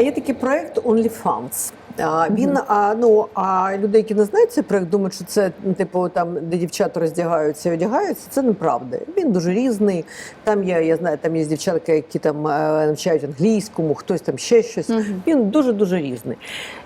А є такий проект OnlyFans. А, Він а, ну а люди, які не знають цей проект, думають, що це ну, типу там, де дівчата роздягаються і одягаються. Це неправда. Він дуже різний. Там є, я знаю, там є дівчатки, які там е, навчають англійському, хтось там ще щось. Він дуже дуже різний.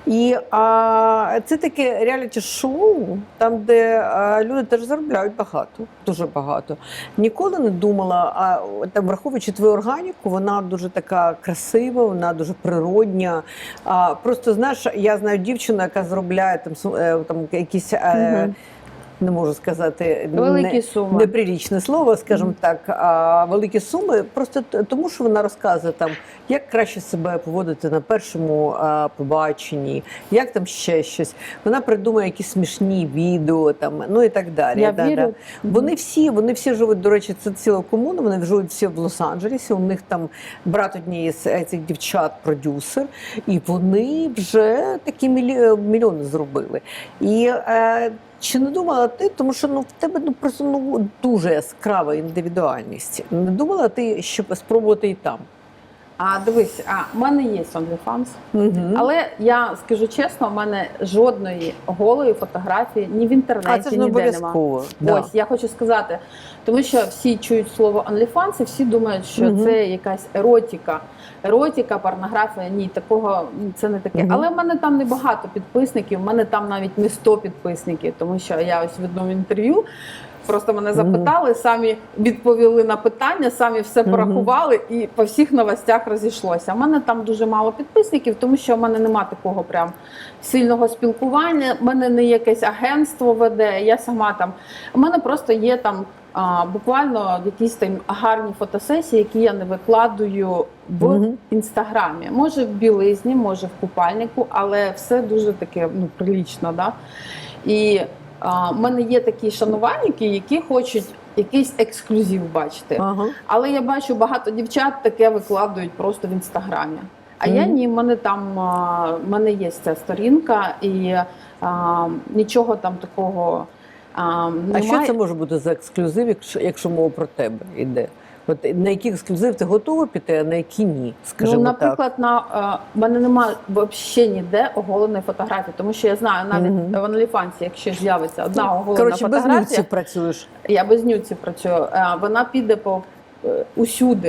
І а, це таке реаліті-шоу, там, де а, люди теж заробляють багато, дуже багато. Ніколи не думала, а там, враховуючи твою органіку, вона дуже така красива, вона дуже природня. А, просто знаєш, я знаю дівчину, яка зробляє там, е, там якісь. е, Не можу сказати Великі не- суми. неприлічне слово, скажімо так, а великі суми. Просто тому, що вона розказує там, як краще себе поводити на першому а, побаченні, як там ще щось. Вона придумує якісь смішні відео, там ну і так далі. Я Да, вірю. да. Вони всі, вони всі живуть. До речі, це ціла комуна. Вони живуть всі в Лос-Анджелесі. У них там брат однієї з цих дівчат, продюсер, і вони вже такі мільйони зробили. І е, чи не думала ти, тому що ну в тебе ну просто ну дуже яскрава індивідуальність. Не думала ти, щоб спробувати і там? А дивись, а в мене є OnlyFans, Угу. але я скажу чесно, в мене жодної голої фотографії ні в інтернеті, А це ж не ніде нема. обов'язково. Да. Ось я хочу сказати, тому що всі чують слово OnlyFans і всі думають, що Мгм. це якась еротика. Еротика, порнографія, ні, такого це не таке. Мгм. Але в мене там небагато підписників, в мене там навіть не 100 підписників, тому що я ось в одному інтерв'ю. Просто мене запитали, самі відповіли на питання, самі все порахували і по всіх новостях розійшлося. У мене там дуже мало підписників, тому що в мене нема такого прям сильного спілкування. У мене не якесь агентство веде. Я сама там. У мене просто є там а, буквально якісь там гарні фотосесії, які я не викладую в Мгм. інстаграмі. Може в білизні, може в купальнику, але все дуже таке ну, прилічно. Да? І а, в мене є такі шанувальники, які хочуть якийсь ексклюзив бачити. Ага. Але я бачу, багато дівчат таке викладають просто в інстаграмі. А я ні, в мене там в мене є ця сторінка, і а, нічого там такого а, А що це може бути за ексклюзив, якщо, якщо мова про тебе йде? От на які ексклюзив ти готова піти, а на які ні? Скажімо ну, так. наприклад, на е, мене немає взагалі ніде оголеної фотографії, тому що я знаю навіть Мгм. в OnlyFans, якщо з'явиться одна оголена Коротше, без фотографія, нюців працюєш. я без нюців працюю. е, Вона піде по е, усюди.